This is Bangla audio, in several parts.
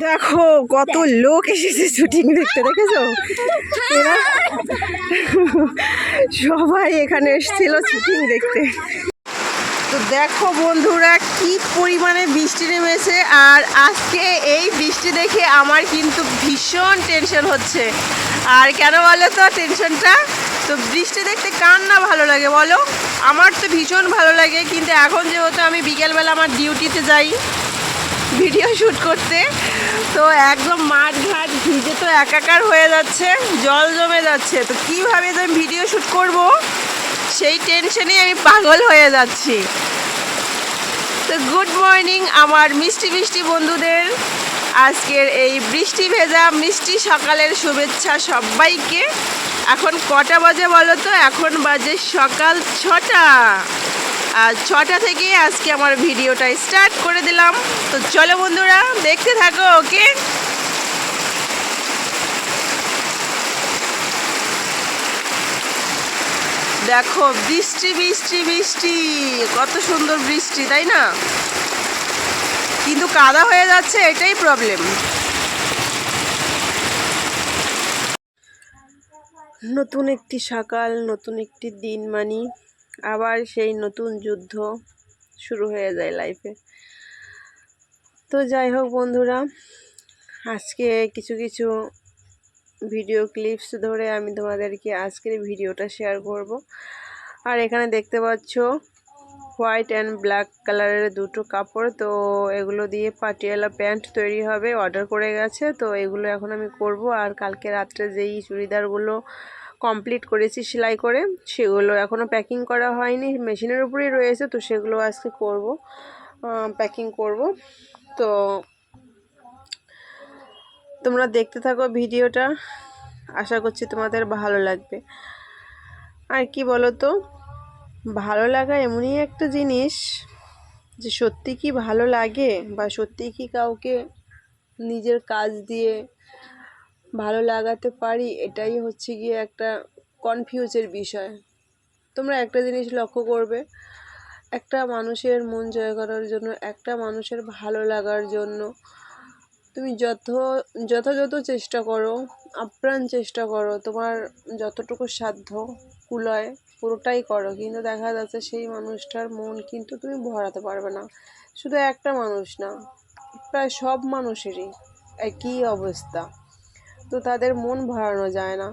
দেখো কত লোক এসেছে শুটিং দেখতে দেখেছ? সবাই এখানে এসেছিল শুটিং দেখতে। তো দেখো বন্ধুরা, কি পরিমাণে বৃষ্টি নেমেছে আর আজকে এই বৃষ্টি দেখে আমার কিন্তু ভীষণ টেনশন হচ্ছে। আর কেন বলো তো টেনশনটা তো বৃষ্টি দেখতে কার না ভালো লাগে বলো? আমার তো ভীষণ ভালো লাগে, কিন্তু এখন যেহেতু আমি বিকেলবেলা আমার ডিউটিতে যাই ভিডিও শ্যুট করতে, তো একদম মাঠ ঘাট ভিজে তো একাকার হয়ে যাচ্ছে, জল জমে যাচ্ছে। তো কীভাবে যে ভিডিও শ্যুট করব? সেই টেনশনেই আমি পাগল হয়ে যাচ্ছি। তো গুড মর্নিং আমার মিষ্টি মিষ্টি বন্ধুদের। আজকের এই বৃষ্টি ভেজা মিষ্টি সকালের শুভেচ্ছা সবাইকে। এখন কটা বাজে বলো তো? এখন বাজে সকাল ছটা। আর ছটা থেকে আজকে আমার ভিডিওটা স্টার্ট করে দিলাম। তো চলো বন্ধুরা, দেখতে থাকো ওকে দেখো, বৃষ্টি বৃষ্টি বৃষ্টি। কত সুন্দর বৃষ্টি, তাই না? কিন্তু কাদা হয়ে যাচ্ছে, এটাই প্রবলেম নতুন একটি সকাল, নতুন একটি দিন মানি। আবার সেই নতুন যুদ্ধ শুরু হয়ে যায় লাইফে তো যাই হোক বন্ধুরা, আজকে কিছু কিছু ভিডিও ক্লিপস ধরে আমি তোমাদেরকে আজকের ভিডিওটা শেয়ার করব। আর এখানে দেখতে পাচ্ছ হোয়াইট অ্যান্ড ব্ল্যাক কালারের দুটো কাপড়। তো এগুলো দিয়ে পাটিয়ালা প্যান্ট তৈরি হবে অর্ডার করে গেছে। তো এগুলো এখন আমি করব। আর কালকে রাত্রে যেই চুড়িদারগুলো কমপ্লিট করেছি সেলাই করে, সেগুলো এখনও প্যাকিং করা হয়নি। মেশিনের উপরেই রয়েছে, তো সেগুলো আজকে করব প্যাকিং করব। তো তোমরা দেখতে থাকো ভিডিওটা। আশা করছি তোমাদের ভালো লাগবে। আর কি বলো তো ভালো লাগা এমনই একটা জিনিস যে সত্যি কি ভালো লাগে বা সত্যি কি কাউকে নিজের কাজ দিয়ে ভালো লাগাতে পারি, এটাই হচ্ছে গিয়ে একটা কনফিউজের বিষয়। তোমরা একটা জিনিস লক্ষ্য করবে, একটা মানুষের মন জয় করার জন্য, একটা মানুষের ভালো লাগার জন্য তুমি যত যথাযথ চেষ্টা করো, আপ্রাণ চেষ্টা করো, তোমার যতটুকু সাধ্য কুলয়, পুরোটাই করো। কিন্তু দেখা যাচ্ছে সেই মানুষটার মন কিন্তু তুমি ভরাতে পারবে না। শুধু একটা মানুষ না, প্রায় সব মানুষেরই একই অবস্থা। তো তাদের মন ভরানো যায় না।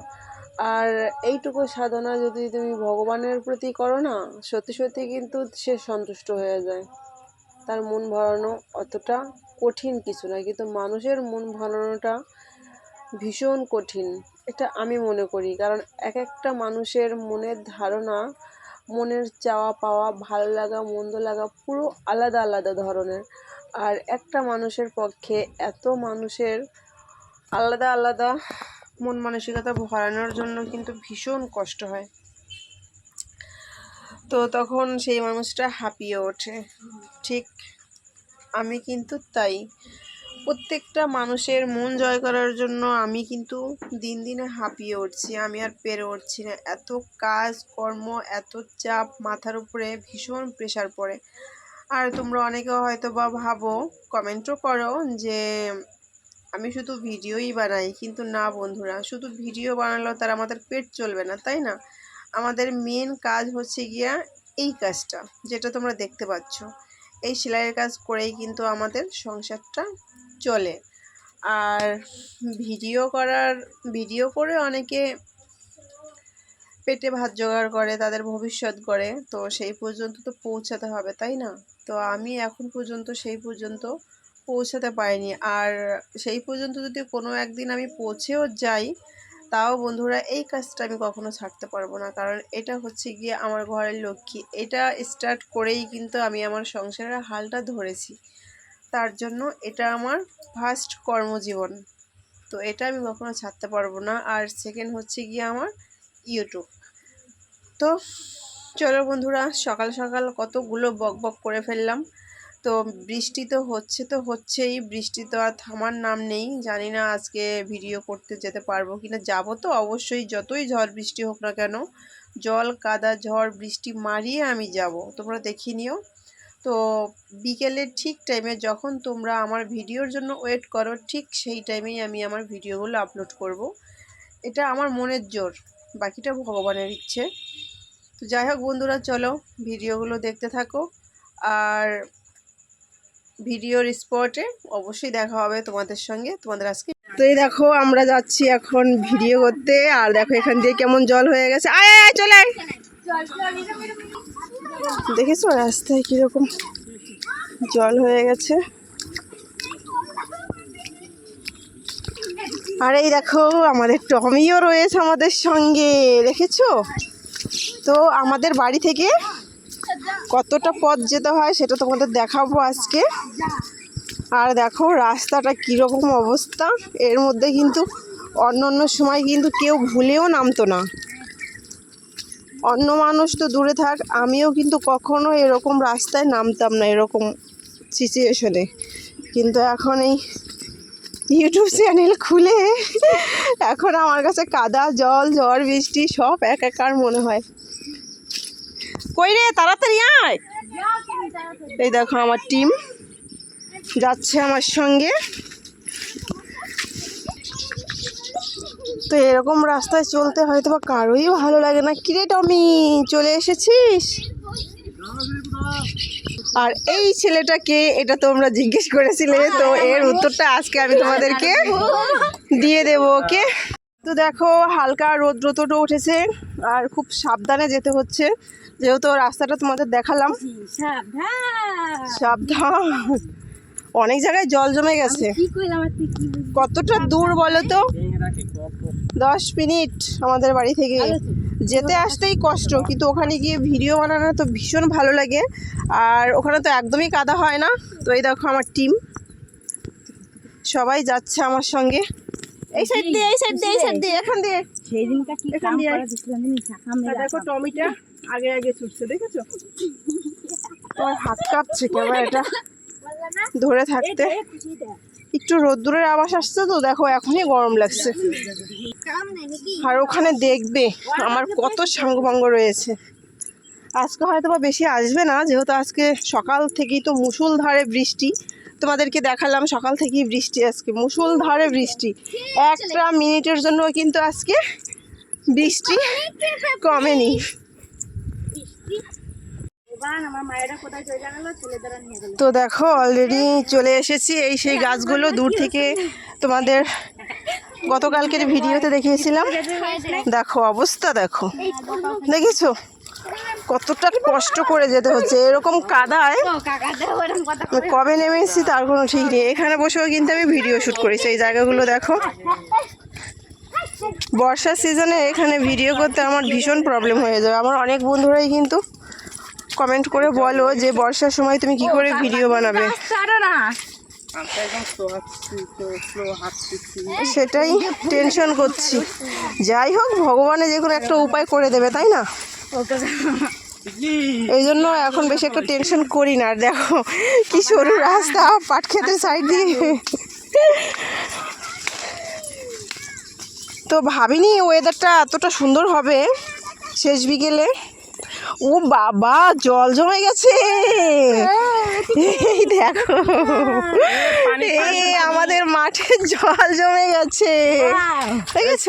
আর এইটুকু সাধনা যদি তুমি ভগবানের প্রতি করো না, সত্যি সত্যি কিন্তু সে সন্তুষ্ট হয়ে যায়। তার মন ভরানো অতটা কঠিন কিছু নয়, কিন্তু মানুষের মন ভরানোটা ভীষণ কঠিন। এটা আমি মনে করি, কারণ এক একটা মানুষের মনের ধারণা, মনের চাওয়া পাওয়া, ভালো লাগা, মন্দ লাগা পুরো আলাদা আলাদা ধরনের। আর একটা মানুষের পক্ষে এত মানুষের আলাদা আলাদা মন মানসিকতা ভরানোর জন্য কিন্তু ভীষণ কষ্ট হয়। তো তখন সেই মানুষটা হাঁপিয়ে ওঠে। ঠিক আমি কিন্তু তাই। প্রত্যেকটা মানুষের মন জয় করার জন্য আমি কিন্তু দিন দিনে হাঁপিয়ে উঠছি, আমি আর পেরে উঠছি না। এত কাজ, কর্ম, এত চাপ মাথার উপরে ভীষণ প্রেশার পড়ে। আর তোমরা অনেকে হয়তো বা ভাবো কমেন্টও করো যে আমি শুধু ভিডিওই বানাই, কিন্তু না বন্ধুরা, শুধু ভিডিও বানালেও তার আমাদের পেট চলবে না, তাই না? আমাদের মেন কাজ হচ্ছে গিয়া এই কাজটা, যেটা তোমরা দেখতে পাচ্ছ। এই সেলাইয়ের কাজ করেই কিন্তু আমাদের সংসারটা চলে। আর ভিডিও করার, ভিডিও করে অনেকে পেটে ভাত জোগাড় করে, তাদের ভবিষ্যৎ করে তো সেই পর্যন্ত তো পৌঁছাতে হবে, তাই না? তো আমি এখন পর্যন্ত সেই পর্যন্ত পৌঁছাতে পারিনি। আর সেই পর্যন্ত যদি কোনো একদিন আমি পৌঁছেও যাই তাও বন্ধুরা এই কাজটা আমি কখনো ছাড়তে পারব না। কারণ এটা হচ্ছে গিয়ে আমার ঘরের লক্ষ্মী। এটা স্টার্ট করেই কিন্তু আমি আমার সংসারের হালটা ধরেছি। তার জন্য এটা আমার ফার্স্ট কর্মজীবন। তো এটা আমি কখনো ছাড়তে পারব না। আর সেকেন্ড হচ্ছে গিয়ে আমার ইউটিউব তো চলো বন্ধুরা, সকাল সকাল কতগুলো বক বক করে ফেললাম। তো বৃষ্টি তো হচ্ছে তো হচ্ছেই, বৃষ্টি তো আর থামার নাম নেই। জানি না আজকে ভিডিও করতে যেতে পারব কিনা। যাব তো অবশ্যই, যতই ঝড় বৃষ্টি হোক না কেন, জল, কাদা, ঝড়, বৃষ্টি মারিয়ে আমি যাব। তোমরা দেখিয়ে নিও। তো বিকেলের ঠিক টাইমে যখন তোমরা আমার ভিডিওর জন্য ওয়েট করো, ঠিক সেই টাইমেই আমি আমার ভিডিওগুলো আপলোড করব। এটা আমার মনের জোর, বাকিটা ভগবানের ইচ্ছে। তো যাই হোক বন্ধুরা, চলো ভিডিওগুলো দেখতে থাকো। আর ভিডিওর স্পটে অবশ্যই দেখা হবে তোমাদের সঙ্গে, তোমাদের আজকে তো এই দেখো, আমরা যাচ্ছি এখন ভিডিও করতে, আর দেখো এখান দিয়ে কেমন জল হয়ে গেছে। আয় আয় চলে দেখেছ রাস্তায় কীরকম জল হয়ে গেছে? আর এই দেখো, আমাদের টমিও রয়েছে আমাদের সঙ্গে, দেখেছ? তো আমাদের বাড়ি থেকে কতটা পথ যেতে হয় সেটা তোমাদের দেখাবো আজকে। আর দেখো, রাস্তাটা কীরকম অবস্থা। এর মধ্যে কিন্তু অন্য অন্য সময় কিন্তু কেউ ভুলেও নামতো না। অন্য মানুষ তো দূরে থাক, আমিও কিন্তু কখনো এরকম রাস্তায় নামতাম না এরকম সিচুয়েশনে কিন্তু এখন এই ইউটিউব চ্যানেল খুলে এখন আমার কাছে কাদা, জল, ঝড়, বৃষ্টি সব এক একার মনে হয়। কই রে, তাড়াতাড়ি আয়। এই দেখো আমার টিম যাচ্ছে আমার সঙ্গে। তো এরকম রাস্তায় চলতে হয়তো বা কারোই ভালো লাগে না। কিরে টমি, চলে এসেছিস? আর এই ছেলেটাকে, এটা তোমরা জিজ্ঞেস করেছিলে, তো এর উত্তরটা আজকে আমি তোমাদেরকে দিয়ে দেবো, ওকে? তো দেখো, হালকা রোদ রোদটো উঠেছে। আর খুব সাবধানে যেতে হচ্ছে। যেহেতু রাস্তাটা তোমাদের দেখালাম। সাবধান। অনেক জায়গায় জল জমে গেছে। কতটা দূর বলো তো? দশ মিনিট আমাদের বাড়ি থেকে। যেতে আসতেই কষ্ট কিন্তু ওখানে গিয়ে ভিডিও বানানো তো ভীষণ ভালো লাগে। আর ওখানে তো একদমই কাদা হয় না। তো এই দেখো আমার টিম। সবাই যাচ্ছে আমার সঙ্গে। এই সাইড দিয়ে এই সাইড দিয়ে এই সাইড দিয়ে এখান দিয়ে। সেই দিনটা কি কাম করা। দিছিলাম জানিস আমরা দেখো টমিটা আগে আগে ছুটছে দেখেছ? তোমার হাত কাঁপছে ক্যামেরাটা ধরে থাকতে। একটু রোদ্দুরের আবাস আসছে তো দেখো এখনই গরম লাগছে। আর ওখানে দেখবে আমার কত সাঙ্গভঙ্গ রয়েছে। আজকে হয়তো বা বেশি আসবে না যেহেতু আজকে সকাল থেকেই তো মুষলধারে বৃষ্টি। তোমাদেরকে দেখালাম সকাল থেকেই বৃষ্টি আজকে মুষলধারে বৃষ্টি। একটা মিনিটের জন্য কিন্তু আজকে বৃষ্টি কমেনি। তো দেখো অলরেডি চলে এসেছি। এই সেই গাছগুলো দূর থেকে তোমাদের গতকালকের ভিডিওতে দেখিয়েছিলাম। দেখো, অবস্থা দেখো। দেখেছ? কতটা কষ্ট করে যেতে হচ্ছে। এরকম কাদায় কবে নেমে এসেছি তার কোনো ঠিক নেই। এখানে বসেও কিন্তু আমি ভিডিও শ্যুট করেছি এই জায়গাগুলো দেখো। বর্ষার সিজনে এখানে ভিডিও করতে আমার ভীষণ প্রবলেম হয়ে যাবে। আমার অনেক বন্ধুরাই কিন্তু কমেন্ট করে বলো যে বর্ষার সময় তুমি কি করে ভিডিও বানাবে? সেটাই টেনশন করছি। যাই হোক ভগবানে যে কোনো একটা উপায় করে দেবে তাই না? এই জন্য এখন বেশি একটা টেনশন করি না আর দেখো কি সরু রাস্তা পাট খেতের সাইড দিয়ে। তো ভাবিনি ওয়েদারটা এতটা সুন্দর হবে শেষ বিকেলে। ও বাবা জল জমে গেছে। এই দেখো। এই আমাদের মাঠে জল জমে গেছে। দেখেছ?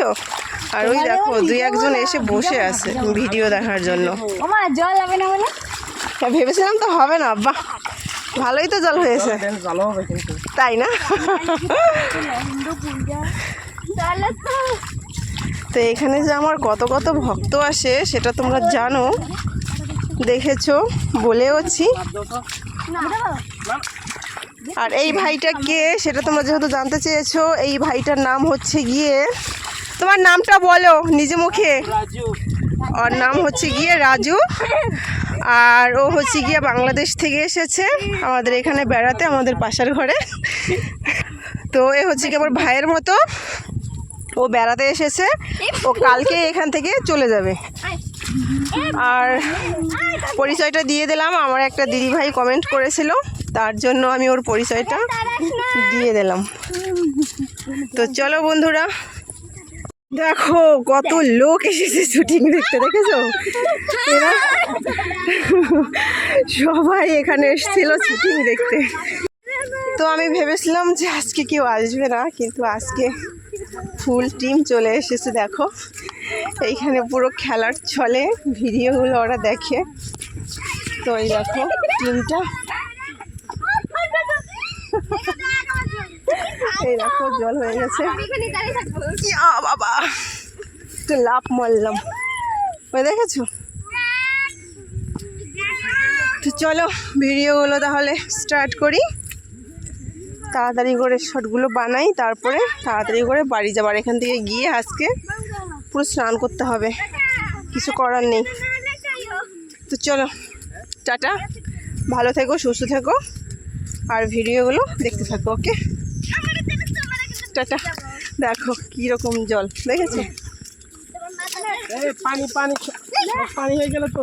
আর ওই দেখো দুই একজন এসে বসে আছে ভিডিও দেখার জন্য। জল হবে না বলে? হ্যাঁ, ভেবেছিলাম তো হবে না বাহ ভালোই তো জল হয়েছে। তাই না? তো এখানে যে আমার কত কত ভক্ত আসে সেটা তোমরা জানো। দেখেছ? বলেওছি। আর এই ভাইটা কে সেটা তোমরা যেহেতু জানতে চেয়েছো, এই ভাইটার নাম হচ্ছে গিয়ে, তোমার নামটা বলো নিজে মুখে। ওর নাম হচ্ছে গিয়ে রাজু। আর ও হচ্ছে গিয়ে বাংলাদেশ থেকে এসেছে, আমাদের এখানে বেড়াতে, আমাদের পাশের ঘরে। তো এ হচ্ছে কি আমার ভাইয়ের মতো, ও বেড়াতে এসেছে, ও কালকে এখান থেকে চলে যাবে। আর পরিচয়টা দিয়ে দিলাম, আমার একটা দিদিভাই কমেন্ট করেছিল। তার জন্য আমি ওর পরিচয়টা দিয়ে দিলাম। তো চলো বন্ধুরা দেখো কত লোক এসেছে শুটিং দেখতে দেখেছ? এরা সবাই এখানে এসেছিল শুটিং দেখতে। তো আমি ভেবেছিলাম যে আজকে কেউ আসবে না কিন্তু আজকে ফুল টিম চলে এসেছে দেখো। এইখানে পুরো খেলার ছলে ভিডিওগুলো ওরা দেখে। তো এই দেখো টিমটা এই দেখো জল হয়ে গেছে। বাবা। একটু লাভ মারলাম। ওই দেখেছ? তো চলো ভিডিওগুলো তাহলে স্টার্ট করি। তাড়াতাড়ি করে শটগুলো বানাই তারপরে তাড়াতাড়ি করে বাড়ি যাবার এখান থেকে গিয়ে আজকে পুরো স্নান করতে হবে। কিছু করার নেই। তো চলো টাটা। ভালো থেকো সুস্থ থেকো। আর ভিডিওগুলো দেখতে থাকো ওকে? টাটা। দেখো কীরকম জল দেখেছ? পানি পানি পানি হয়ে গেল তো।